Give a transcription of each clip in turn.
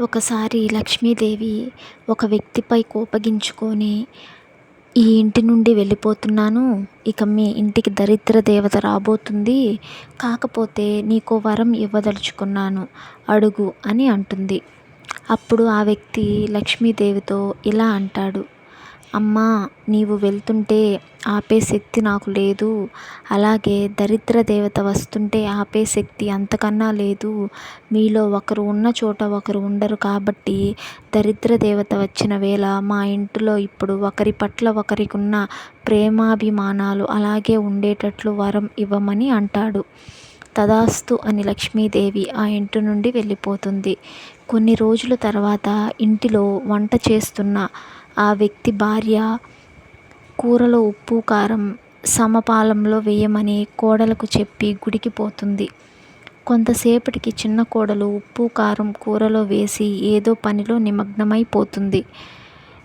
ఒకసారి లక్ష్మీదేవి ఒక వ్యక్తిపై కోపగించుకొని ఈ ఇంటి నుండి వెళ్ళిపోతున్నాను. ఇక మీ ఇంటికి దరిద్ర దేవత రాబోతుంది. కాకపోతే నీకు వరం ఇవ్వదలుచుకున్నాను. అడుగు అని అంటుంది. అప్పుడు ఆ వ్యక్తి లక్ష్మీదేవితో ఇలా అంటాడు. అమ్మా నీవు వెళ్తుంటే ఆపే శక్తి నాకు లేదు. అలాగే దరిద్ర దేవత వస్తుంటే ఆపే శక్తి అంతకన్నా లేదు. మీలో ఒకరు ఉన్న చోట ఒకరు ఉండరు కాబట్టి దరిద్ర దేవత వచ్చిన వేళ మా ఇంటిలో ఇప్పుడు ఒకరి పట్ల ఒకరికి ఉన్న ప్రేమాభిమానాలు అలాగే ఉండేటట్లు వరం ఇవ్వమని అంటాడు. తదాస్తు అని లక్ష్మీదేవి ఆ ఇంటి నుండి వెళ్ళిపోతుంది. కొన్ని రోజుల తర్వాత ఇంటిలో వంట చేస్తున్న ఆ వ్యక్తి భార్య కూరలో ఉప్పు కారం సమపాలంలో వేయమని కోడలకు చెప్పి గుడికి పోతుంది. కొంతసేపటికి చిన్న కోడలు ఉప్పు కారం కూరలో వేసి ఏదో పనిలో నిమగ్నమైపోతుంది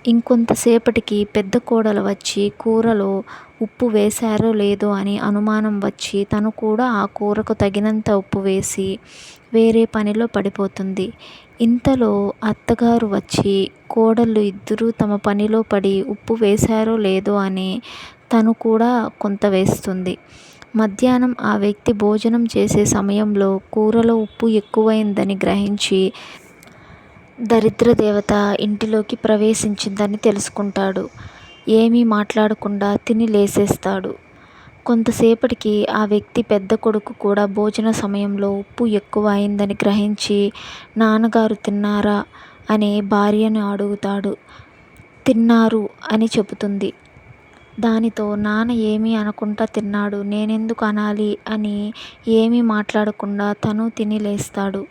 ఇంకొంతసేపటికి పెద్ద కోడలు వచ్చి కూరలో ఉప్పు వేశారో లేదో అని అనుమానం వచ్చి తను కూడా ఆ కూరకు తగినంత ఉప్పు వేసి వేరే పనిలో పడిపోతుంది. ఇంతలో అత్తగారు వచ్చి కోడళ్ళు ఇద్దరూ తమ పనిలో పడి ఉప్పు వేశారో లేదో అని తను కూడా కొంత వేస్తుంది. మధ్యాహ్నం ఆ వ్యక్తి భోజనం చేసే సమయంలో కూరలో ఉప్పు ఎక్కువైందని గ్రహించి దరిద్ర దేవత ఇంటిలోకి ప్రవేశించిందని తెలుసుకుంటాడు. ఏమీ మాట్లాడకుండా తిని లేసేస్తాడు. కొంతసేపటికి ఆ వ్యక్తి పెద్ద కొడుకు కూడా భోజన సమయంలో ఉప్పు ఎక్కువ అయిందని గ్రహించి నాన్నగారు తిన్నారా? అని భార్యను అడుగుతాడు. తిన్నారు అని చెబుతుంది. దానితో నాన్న ఏమీ అనకుండా తిన్నాడు నేనెందుకు అనాలి? అని ఏమీ మాట్లాడకుండా తను తిని లేస్తాడు.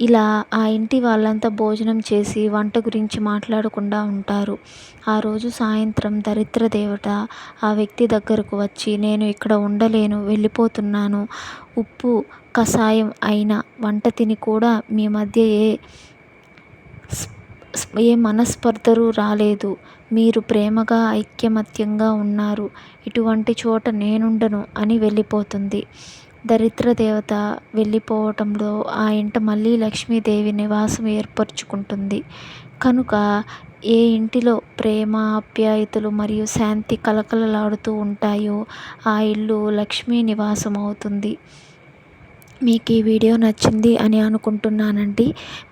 ఇలా ఆ ఇంటి వాళ్ళంతా భోజనం చేసి వంట గురించి మాట్లాడకుండా ఉంటారు. ఆ రోజు సాయంత్రం దరిద్ర దేవత ఆ వ్యక్తి దగ్గరకు వచ్చి నేను ఇక్కడ ఉండలేను వెళ్ళిపోతున్నాను. ఉప్పు కషాయం అయిన వంట తిని కూడా మీ మధ్య ఏ ఏ మనస్పర్ధలు రాలేదు. మీరు ప్రేమగా ఐకమత్యంగా ఉన్నారు. ఇటువంటి చోట నేనుండను అని వెళ్ళిపోతుంది. దరిద్ర దేవత వెళ్ళిపోవటంలో ఆ ఇంట మళ్ళీ లక్ష్మీదేవి నివాసం ఏర్పరచుకుంటుంది. కనుక ఏ ఇంటిలో ప్రేమ ఆప్యాయతలు మరియు శాంతి కలకలలాడుతూ ఉంటాయో ఆ ఇల్లు లక్ష్మీ నివాసం అవుతుంది మీకు ఈ వీడియో నచ్చింది అని అనుకుంటున్నానండి.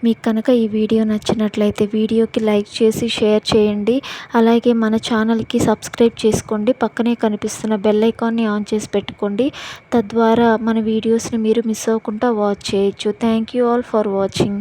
మీకు కనుక ఈ వీడియో నచ్చినట్లయితే వీడియోకి లైక్ చేసి షేర్ చేయండి. అలాగే మన ఛానల్కి సబ్స్క్రైబ్ చేసుకోండి. పక్కనే కనిపిస్తున్న బెల్ ఐకాన్ని ఆన్ చేసి పెట్టుకోండి. తద్వారా మన వీడియోస్ని మీరు మిస్ అవ్వకుండా వాచ్ చేయొచ్చు. Thank you all for watching.